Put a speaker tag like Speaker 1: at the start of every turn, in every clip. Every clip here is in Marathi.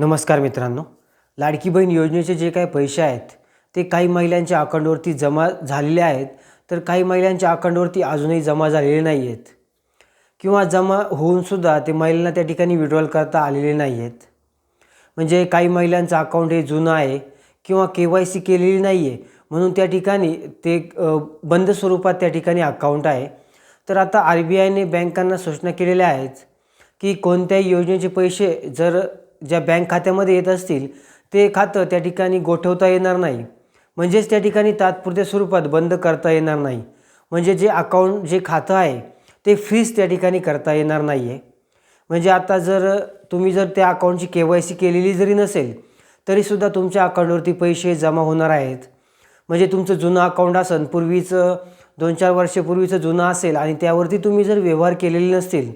Speaker 1: नमस्कार मित्रांनो. लाडकी बहीण योजनेचे जे काही पैसे आहेत ते काही महिलांच्या अकाउंटवरती जमा झालेले आहेत तर काही महिलांच्या अकाउंटवरती अजूनही जमा झालेले नाही आहेत किंवा जमा होऊनसुद्धा ते महिलांना त्या ठिकाणी विड्रॉल करता आलेले नाही आहेत म्हणजे काही महिलांचं अकाउंट हे जुनं आहे किंवा के वाय सी केलेली नाही आहे म्हणून त्या ठिकाणी ते बंद स्वरूपात त्या ठिकाणी अकाउंट आहे. तर आता आर बी आयने बँकांना सूचना केलेल्या आहेत की कोणत्याही योजनेचे पैसे जर ज्या बँक खात्यामध्ये येत असतील ते खातं त्या ठिकाणी गोठवता येणार नाही. म्हणजेच त्या ठिकाणी तात्पुरत्या स्वरूपात बंद करता येणार नाही. म्हणजे जे अकाउंट जे खातं आहे ते फ्रीज त्या ठिकाणी करता येणार नाही आहे म्हणजे आता जर तुम्ही जर त्या अकाउंटची के वाय सी केलेली जरी नसेल तरीसुद्धा तुमच्या अकाउंटवरती पैसे जमा होणार आहेत. म्हणजे तुमचं जुनं अकाउंट असेल पूर्वीचं दोन चार वर्षापूर्वीचं जुनं असेल आणि त्यावरती तुम्ही जर व्यवहार केलेले नसतील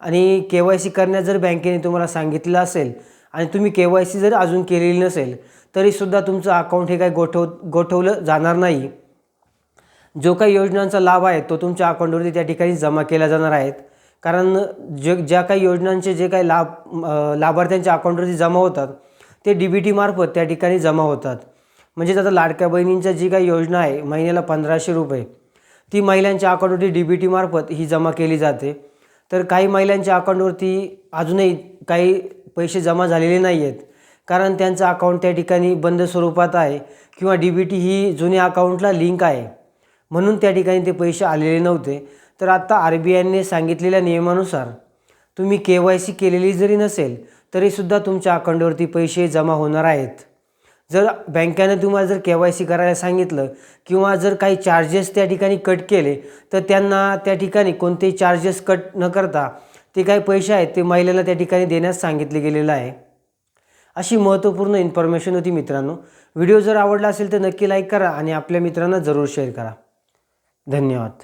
Speaker 1: आणि के वाय सी करण्यास जर बँकेने तुम्हाला सांगितलं असेल आणि तुम्ही के वाय सी जर अजून केलेली नसेल तरीसुद्धा तुमचं अकाउंट हे काय गोठव गोठवलं जाणार नाही. जो काही योजनांचा लाभ आहे तो तुमच्या अकाउंटवरती त्या ठिकाणी जमा केला जाणार आहेत. कारण जे ज्या काही योजनांचे जे काही लाभ लाभार्थ्यांच्या अकाउंटवरती जमा होतात ते डी बी टीमार्फत त्या ठिकाणी जमा होतात. म्हणजेच आता लाडक्या बहिणींच्या जी काही योजना आहे महिन्याला पंधराशे रुपये ती महिलांच्या अकाउंटवरती डी बी टीमार्फत ही जमा केली जाते. तर काही महिलांच्या अकाउंटवरती अजूनही काही पैसे जमा झालेले नाही आहेत कारण त्यांचं अकाउंट त्या ठिकाणी बंद स्वरूपात आहे किंवा डी बी टी ही जुन्या अकाउंटला लिंक आहे. म्हणून त्या ठिकाणी ते पैसे आलेले नव्हते. तर आत्ता आर बी आयने सांगितलेल्या नियमानुसार तुम्ही के वाय सी केलेली जरी नसेल तरीसुद्धा तुमच्या अकाउंटवरती पैसे जमा होणार आहेत. जर बँकेनं तुम्हाला जर के वाय सी करायला सांगितलं किंवा जर काही चार्जेस त्या ठिकाणी कट केले तर त्यांना त्या ठिकाणी कोणतेही चार्जेस कट न करता ते काही पैसे आहेत ते महिलेला त्या ठिकाणी देण्यास सांगितले गेलेलं आहे. अशी महत्त्वपूर्ण इन्फॉर्मेशन होती मित्रांनो. व्हिडिओ जर आवडला असेल तर नक्की लाईक करा आणि आपल्या मित्रांना जरूर शेअर करा. धन्यवाद.